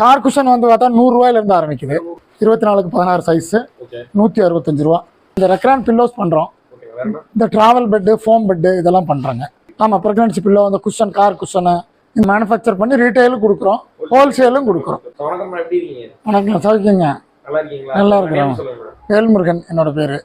Car cushion வந்து பார்த்தா நூறுரூவாயில இருந்து ஆரம்பிக்குது. இருபத்தி நாலுக்கு பதினாறு சைஸு நூற்றி அறுபத்தஞ்சு ரூபா. இந்த ரெக்ரான் பில்லோஸ் பண்ணுறோம் இந்த ட்ராவல் பெட்டு ஃபோம் பெட்டு இதெல்லாம் பண்ணுறாங்க ஆமாம் ப்ரெக்னன்சி பில்லோ அந்த குஷன் கார் குஷனு இந்த மேனுஃபேக்சர் பண்ணி ரீட்டைலும் கொடுக்குறோம் ஹோல்சேலும் கொடுக்குறோம். வணக்கம் சௌக்கியங்க நல்லா இருக்கிறோம். வேல்முருகன் என்னோட பேர்.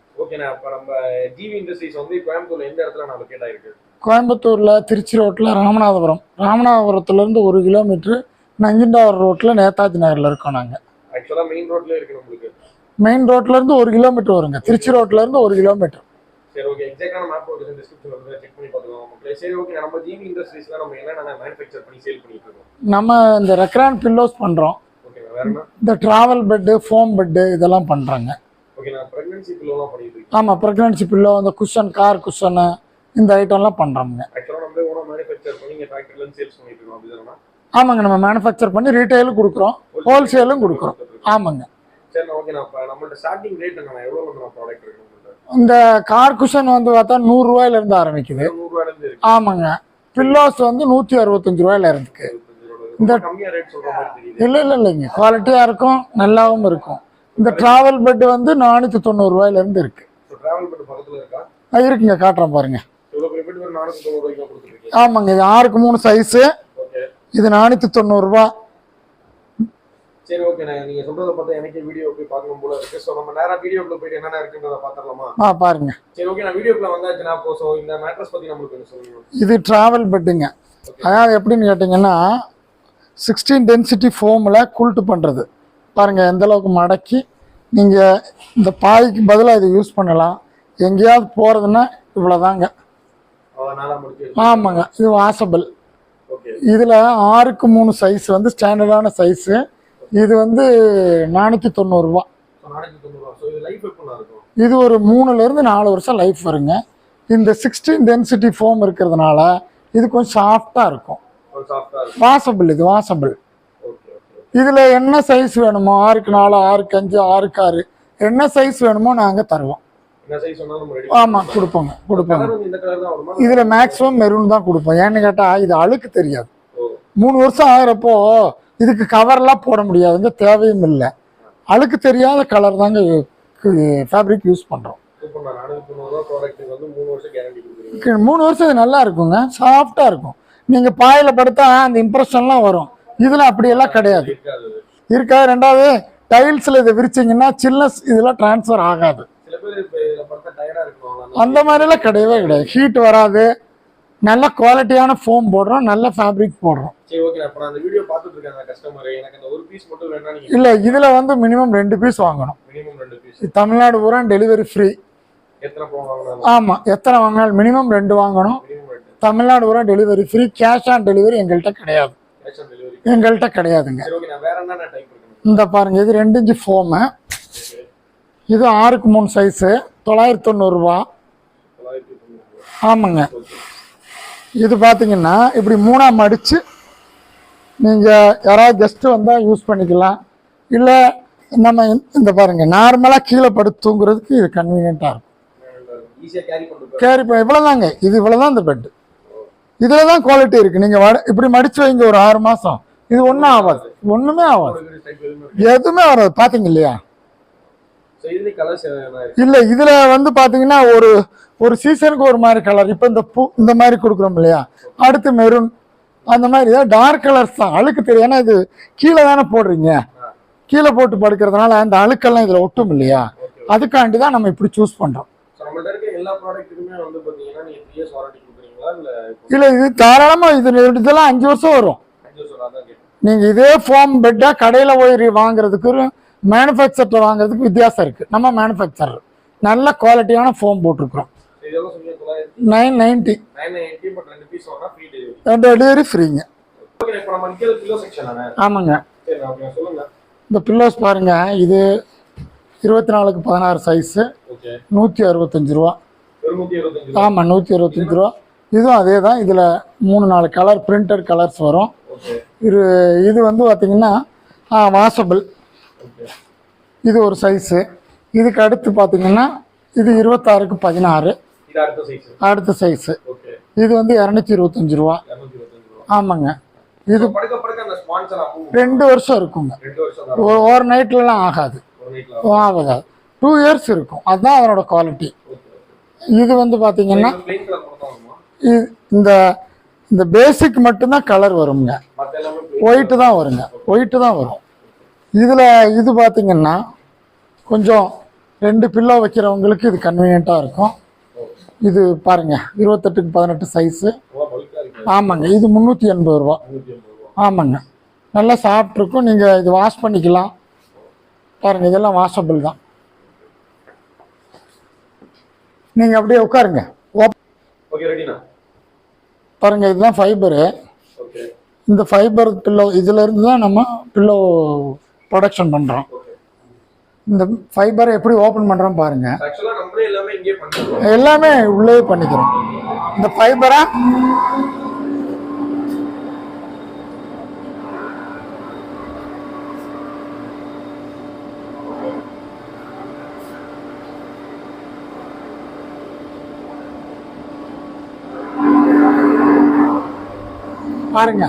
கோயம்புத்தூர்ல திருச்சி ரோட்டில் ராமநாதபுரம். ராமநாதபுரத்துலேருந்து ஒரு கிலோமீட்ரு நஞ்சிண்டாவரம் ரோட்டில் நேதாஜி நகரில் இருக்கோம் நாங்கள் ஆக்சுவலா மெயின் ரோட்ல இருக்கு நம்மளுக்கு மெயின் ரோட்லேருந்து ஒரு கிலோமீட்டர் வருங்க. திருச்சி ரோட்லேருந்து ஒரு கிலோமீட்டர் சரி ஓகே எக்ஸாக்டான மேப் லொகேஷன் டிஸ்கிரிப்ஷன்ல வந்து செக் பண்ணி பார்த்துக்கலாம். மக்களே சரி ஓகே நம்ம ஜிவி இண்டஸ்ட்ரீஸ்ல நம்ம என்னென்ன மேனுஃபேக்சர் பண்ணி சேல் பண்ணிட்டு இருக்கோம்? நம்ம இந்த ரெக்ரான் பில்லோஸ் பண்ணுறோம் ஓகே வேற என்ன? இந்த ட்ராவல் பெட்டு ஃபோம் பெட்டு இதெல்லாம் பண்ணுறாங்க ஓகே நான் பிரெக்னன்சி பில்லோலாம் பண்ணிட்டு இருக்கேன். ஆமாம் ப்ரெக்னன்சி பில்லோ அந்த குஷன் கார் குஷனு இந்த ஐட்டம்லாம் பண்ணுறோங்க ஆக்சுவலா நம்மளே ஓனா மேனுஃபேக்சர் பண்ணி இங்க ஃபேக்டரில இருந்து சேல்ஸ் பண்ணிட்டு இருக்கோம் அப்படிதானே? ஆமாங்க நம்ம மேனுஃபேக்சர் பண்ணி ரீட்டைலும் கொடுக்குறோம் ஹோல்சேலும் கொடுக்குறோம். ஆமாங்க. இந்த கார் குஷன் வந்து பார்த்தா நூறுரூவாயில இருந்து ஆரம்பிக்குது ஆமாங்க. பில்லோஸ் வந்து நூற்றி அறுபத்தஞ்சு ரூபாயில இருக்கு. இந்த இல்லை இல்லை இல்லைங்க. குவாலிட்டியாக இருக்கும் நல்லாவும் இருக்கும். இந்த ட்ராவல் பெட் வந்து நானூற்றி தொண்ணூறுரூவாயில இருந்து இருக்கு? இருக்குங்க காட்டுறேன் பாருங்க. ஆமாங்க இது ஆறுக்கு மூணு சைஸு இது நானூற்றி தொண்ணூறுரூவா சரி ஓகே நீங்க சொல்றத பார்த்தா எனக்கே வீடியோ போய் பார்க்கணும் போல இருக்கு. ஸோ நம்ம நேரா வீடியோக்குள்ள போயிட்டு என்னென்ன இருக்குன்றத பாத்திரலாமா ஆ பாருங்க. சரி ஓகே நான் வீடியோக்குள்ள வந்தாச்சுன்னா அப்போ ஸோ இந்த மேட்ரஸ் பத்தி நம்மளுக்கு கொஞ்சம் சொல்லுங்க இது ட்ராவல் பெட்டுங்க அதாவது எப்படின்னு கேட்டிங்கன்னா சிக்ஸ்டீன் டென்சிட்டி ஃபோமில் குல்ட்டு பண்ணுறது பாருங்கள் எந்த அளவுக்கு மடக்கி நீங்கள் இந்த பாய்க்கு பதிலாக இது யூஸ் பண்ணலாம். எங்கேயாவது போகிறதுன்னா இவ்வளோதாங்க ஆமாங்க இது வாசபிள் இதில் ஆறுக்கு மூணு சைஸ் வந்து ஸ்டாண்டர்டான சைஸு இது வந்து நானூற்றி தொண்ணூறுரூவா இது ஒரு மூணுலேருந்து நாலு வருஷம் லைஃப் வருங்க. இந்த சிக்ஸ்டீன் டென்சிட்டி ஃபோம் இருக்கிறதுனால இது கொஞ்சம் சாஃப்டாக இருக்கும். வாசபிள் இது வாசபிள் இதில் என்ன சைஸ் வேணுமோ ஆறுக்கு நாலு ஆறுக்கு அஞ்சு ஆறுக்கு ஆறு என்ன சைஸ் வேணுமோ நாங்கள் தருவோம். ஆமாம் கொடுப்போங்க கொடுப்போங்க. இதில் மேக்ஸிமம் மெரூன் தான் கொடுப்போம். ஏன்னு கேட்டால் இது அழுக்கு தெரியாது. மூணு வருஷம் ஆகிறப்போ இதுக்கு கவர்லாம் போட முடியாதுங்க தேவையும் இல்லை. அழுக்கு தெரியாத கலர் தாங்க ஃபேப்ரிக் யூஸ் பண்ணுறோம் மூணு வருஷம் இது நல்லா இருக்குங்க சாஃப்டாக இருக்கும். நீங்கள் பாயில் படுத்தா அந்த இம்ப்ரெஷன்லாம் வரும். இதில் அப்படியெல்லாம் கிடையாது. இருக்காது. ரெண்டாவது டைல்ஸில் இதை விரிச்சிங்கன்னா சில்னஸ் இதெல்லாம் ட்ரான்ஸ்ஃபர் ஆகாது சில பேர் இப்போ இதை பார்த்தா டயர்டா இருக்கும் அந்த மாதிரிலாம் கிடையவே கிடையாது. ஹீட் வராது. நல்ல குவாலிட்டியான ஃபோம் போடுறோம். நல்ல ஃபேப்ரிக் போடுறோம். இல்லை இதில் வந்து மினிமம் ரெண்டு பீஸ் வாங்கணும். தமிழ்நாடு பூரா டெலிவரி ஃப்ரீ ஆமாம் எத்தனை வாங்கினாலும் மினிமம் ரெண்டு வாங்கணும். தமிழ்நாடு பூரா delivery free cash on delivery எங்கள்கிட்ட கிடையாது. எங்கள்கிட்ட கிடையாதுங்க. இந்த பாருங்க இது ரெண்டு இன்ச்சு ஃபோமு இது ஆறுக்கு மூணு சைஸு தொள்ளாயிரத்தி தொண்ணூறுரூவா ஆமாங்க. இது பார்த்தீங்கன்னா இப்படி மூணாக மடித்து நீங்கள் யாராவது கெஸ்ட்டு வந்தால் யூஸ் பண்ணிக்கலாம். இல்லை நம்ம இந்த- பாருங்கள் நார்மலாக கீழே படுத்து தூங்குறதுக்கு இது கன்வீனியண்ட்டாக இருக்கும். கேரி பண்ண இவ்வளோதாங்க இது இவ்வளோ தான் இந்த பெட்டு இதில் தான் குவாலிட்டி இருக்குது நீங்கள் வட இப்படி மடித்து வைங்க ஒரு ஆறு மாதம் இது ஒன்றும் ஆகாது ஒன்றுமே ஆகாது எதுவுமே எதுவுமே வராது. பார்த்தீங்க இல்லையா ஸோ இதுல கலர்ஸ் என்ன இருக்கு இல்லை இதில் வந்து பார்த்தீங்கன்னா ஒரு ஒரு சீசனுக்கு ஒரு மாதிரி கலர் இப்போ இந்த பூ இந்த மாதிரி கொடுக்குறோம் இல்லையா? அடுத்து மெரூன் அந்த மாதிரி டார்க் கலர்ஸ் தான். அழுக்கு தெரியும். ஏன்னா இது கீழே தானே போடுறீங்க. கீழே போட்டு படுக்கிறதுனால அந்த அழுக்கெல்லாம் இதில் ஒட்டும் இல்லையா? அதுக்காண்டி தான் நம்ம இப்படி சூஸ் பண்ணுறோம் இல்ல இது தாராளமாக இது இதெல்லாம் அஞ்சு வருஷம் வரும். நீங்கள் இதே ஃபோம் பெட்டாக கடையில் போய் வாங்குறதுக்கு மேனுஃபேக்சர்ட்ட வாங்குறதுக்கு வித்தியாசம் இருக்குது நம்ம மேனுஃபேக்சர் நல்ல குவாலிட்டியான ஃபோம் போட்டிருக்கிறோம். நைன் நைன்டி டெலிவரி ஃப்ரீங்க ஆமாங்க. இந்த பில்லோஸ் பாருங்க இது இருபத்தி நாலுக்கு பதினாறு சைஸு நூற்றி அறுபத்தஞ்சு ரூபா. ஆமாம் நூற்றி அறுபத்தஞ்சு ரூபா. இதுவும் அதே தான். இதில் மூணு நாலு கலர் பிரிண்டட் கலர்ஸ் வரும். இது இது வந்து பார்த்திங்கன்னா வாசபிள் இது ஒரு சைஸு இதுக்கு அடுத்து பார்த்தீங்கன்னா இது இருபத்தாறுக்கு பதினாறு. அடுத்த சைஸ் இது வந்து இரநூத்தி இருபத்தஞ்சு ரூபா. ஆமாங்க. இது ரெண்டு வருஷம் இருக்குங்க. ஒரு நைட்லலாம் ஆகாது. ஆகாது. டூ இயர்ஸ் இருக்கும். அதுதான் அதனோட குவாலிட்டி இது வந்து பார்த்தீங்கன்னா இந்த இந்த பேசிக் மட்டும்தான் கலர் வருங்க. ஒயிட்டு தான் வருங்க. ஒயிட்டு தான் வரும். இதில் இது பார்த்தீங்கன்னா கொஞ்சம் ரெண்டு பில்லோ வைக்கிறவங்களுக்கு இது கன்வீனியண்ட்டாக இருக்கும். இது பாருங்க இருபத்தெட்டுக்கு பதினெட்டு சைஸு ஆமாங்க இது முந்நூற்றி எண்பது ரூபா. ஆமாங்க. நல்லா சாஃப்ட் இருக்கும். நீங்கள் இது வாஷ் பண்ணிக்கலாம். பாருங்க இதெல்லாம் வாஷபிள் தான். நீங்கள் அப்படியே உட்காருங்க. ஓப்- ஓகே ரெடினா பாருங்க இதுதான் ஃபைபரு இந்த ஃபைபர் பில்லோ இதுல இருந்து தான் நம்ம பில்லோ ப்ரொடக்ஷன் பண்ணுறோம் இந்த ஃபைபரை எப்படி ஓப்பன் பண்ணுறோம் பாருங்க. ஆக்சுவலா நம்மளே எல்லாமே இங்கே பண்ணிடுவோம் எல்லாமே உள்ளே பண்ணிக்கிறோம். இந்த ஃபைபரை பாருங்க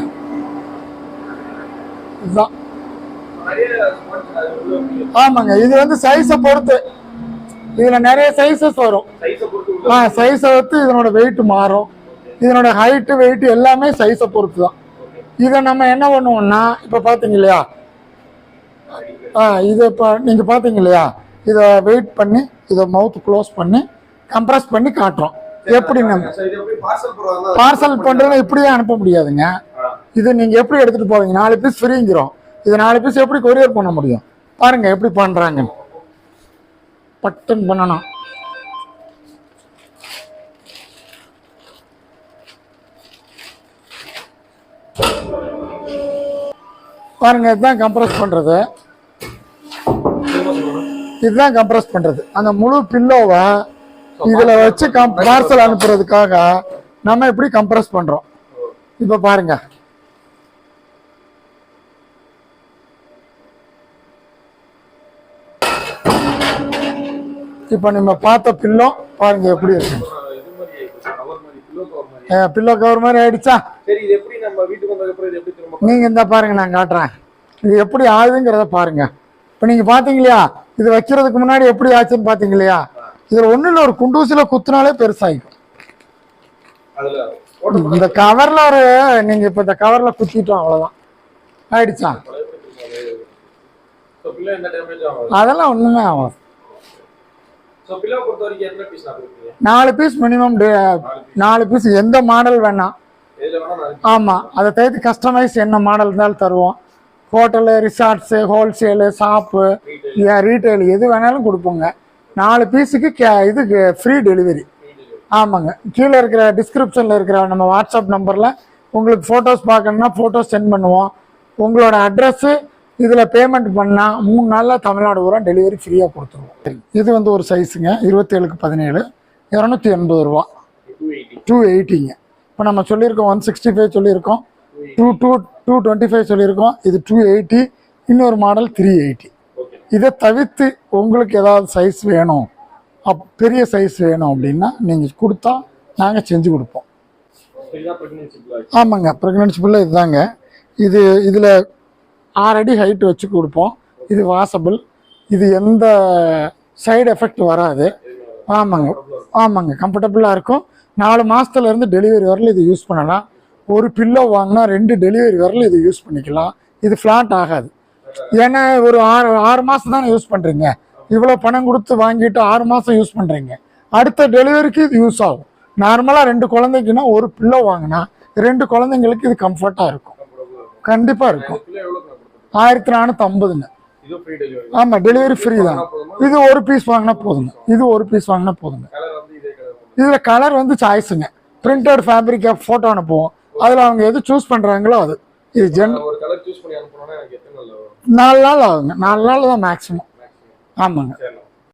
இதுதான் நிறைய ஸ்பான்சர் அது உள்ள ஆமாங்க. இது வந்து சைஸை பொறுத்து. இதுல நிறைய சைஸஸ் வரும். ஆ சைஸை பொறுத்து இதனோட வெயிட் மாறும். இதனோட ஹைட்டு வெயிட் எல்லாமே சைஸை பொறுத்து தான். இதை நம்ம என்ன பண்ணுவோம்னா இப்போ பார்த்தீங்க இல்லையா ஆ இது இப்போ நீங்கள் பார்த்தீங்க இல்லையா இதை வெயிட் பண்ணி இதை மவுத் க்ளோஸ் பண்ணி கம்ப்ரஸ் பண்ணி காட்டுறோம். எப்படி நம்ம பார்சல் பண்ணுறது இப்படியே அனுப்ப முடியாதுங்க. இது நீங்கள் எப்படி எடுத்துகிட்டு போவீங்க? நாலு பீஸ் ஃப்ரீங்கிறோம் இது நாலு பீஸ் எப்படி கொரியர் பண்ண முடியும்? பாருங்க எப்படி பண்ணுறாங்க பட்டன் பண்ணணும். பாருங்க இதுதான் கம்ப்ரஸ் பண்ணுறது இதுதான் கம்ப்ரஸ் பண்ணுறது அந்த முழு பில்லோவை இதில் வச்சு கம் பார்சல் அனுப்புறதுக்காக நம்ம எப்படி கம்ப்ரஸ் பண்ணுறோம் இப்போ பாருங்க. இப்போ நம்ம பார்த்த பில்லோ பாருங்க எப்படி இருக்கு. பில்லோ கவர் மாதிரி ஆயிடுச்சா? நீங்க இந்த பாருங்க நான் காட்டுறேன். இது எப்படி ஆகுதுங்கிறத பாருங்க. இப்போ நீங்க பாத்தீங்க இல்லையா இது வைக்கிறதுக்கு முன்னாடி எப்படி ஆச்சுன்னு பாத்தீங்க இல்லையா இதுல ஒண்ணு இல்ல ஒரு குண்டூசில குத்துனாலே பெருசாயிக்கும் இந்த கவர்ல ஒரு நீங்க இப்ப இந்த கவர்ல குத்திட்டோம் அவ்வளவுதான். ஆயிடுச்சா? அதெல்லாம் ஒண்ணுமே ஆகும் ஸோ பில்லோ பொறுத்த வரைக்கும் எத்தனை பீஸ் நான் கொடுக்குறீங்க நாலு பீஸ் மினிமம் நாலு பீஸ் எந்த மாடல் வேணாம் இதில் வேணா நான் ஆமா அதை தவிர்த்து கஸ்டமைஸ் என்ன மாடல் இருந்தாலும் தருவோம். Hotel resorts wholesale shop retail எது வேணாலும் கொடுப்போங்க. நாலு பீஸுக்கு கே இதுக்கு ஃப்ரீ டெலிவரி ஆமாங்க. கீழே இருக்கிற டிஸ்கிரிப்ஷனில் இருக்கிற நம்ம வாட்ஸ்அப் நம்பரில் உங்களுக்கு ஃபோட்டோஸ் பார்க்கணுன்னா ஃபோட்டோஸ் சென்ட் பண்ணுவோம். உங்களோட அட்ரஸ்ஸு இதில் பேமெண்ட் பண்ணால் மூணு நாளில் தமிழ்நாடு பூரா டெலிவரி ஃப்ரீயாக கொடுத்துருவோம் இது வந்து ஒரு சைஸுங்க இருபத்தேழுக்கு பதினேழு. இரநூத்தி எண்பது ரூபா. டூ எயிட்டிங்க இப்போ நம்ம சொல்லியிருக்கோம் ஒன் சிக்ஸ்டி ஃபைவ் சொல்லியிருக்கோம். Two two two twenty five சொல்லியிருக்கோம். இது டூ எயிட்டி இன்னொரு மாடல் த்ரீ எயிட்டி இதை தவிர்த்து உங்களுக்கு ஏதாவது சைஸ் வேணும் அப் பெரிய சைஸ் வேணும் அப்படின்னா நீங்கள் கொடுத்தா நாங்கள் செஞ்சு கொடுப்போம். ப்ரெக்னென்சி ஆமாங்க. ப்ரெக்னன்சி பிள்ளை இதுதாங்க. இது இதில் ஆறு அடி ஹைட் வச்சு கொடுப்போம். இது வாசபிள் இது எந்த சைடு எஃபெக்ட் வராது. ஆமாங்க. ஆமாங்க. கம்ஃபர்டபுளாக இருக்கும். நாலு மாதத்துலேருந்து டெலிவரி வரல இது யூஸ் பண்ணலாம். ஒரு பில்லோ வாங்கினா ரெண்டு டெலிவரி வரல இது யூஸ் பண்ணிக்கலாம். இது ஃப்ளாட் ஆகாது. ஏன்னா ஒரு ஆறு ஆறு மாதம் தானே யூஸ் பண்ணுறீங்க இவ்வளோ பணம் கொடுத்து வாங்கிட்டு ஆறு மாதம் யூஸ் பண்ணுறீங்க அடுத்த டெலிவரிக்கு இது யூஸ் ஆகும். நார்மலாக ரெண்டு குழந்தைக்குன்னா ஒரு பில்லோ வாங்கினா ரெண்டு குழந்தைங்களுக்கு இது கம்ஃபர்ட்டாக இருக்கும். கண்டிப்பாக இருக்கும். ஆயிரத்தி நானூற்றி ஐம்பதுங்க. ஆமாம் டெலிவரி ஃப்ரீ தான். இது ஒரு பீஸ் வாங்கினா போதுங்க. இது ஒரு பீஸ் வாங்கினா போதுங்க. இதில் கலர் வந்து சாய்ஸுங்க பிரிண்டட் ஃபேப்ரிக்கை ஃபோட்டோ அனுப்புவோம். அதில் அவங்க எது சூஸ் பண்ணுறாங்களோ அது. இது ஜென் நாலு நாள் ஆகுங்க. நாலு நாள் தான் மேக்ஸிமம் ஆமாங்க.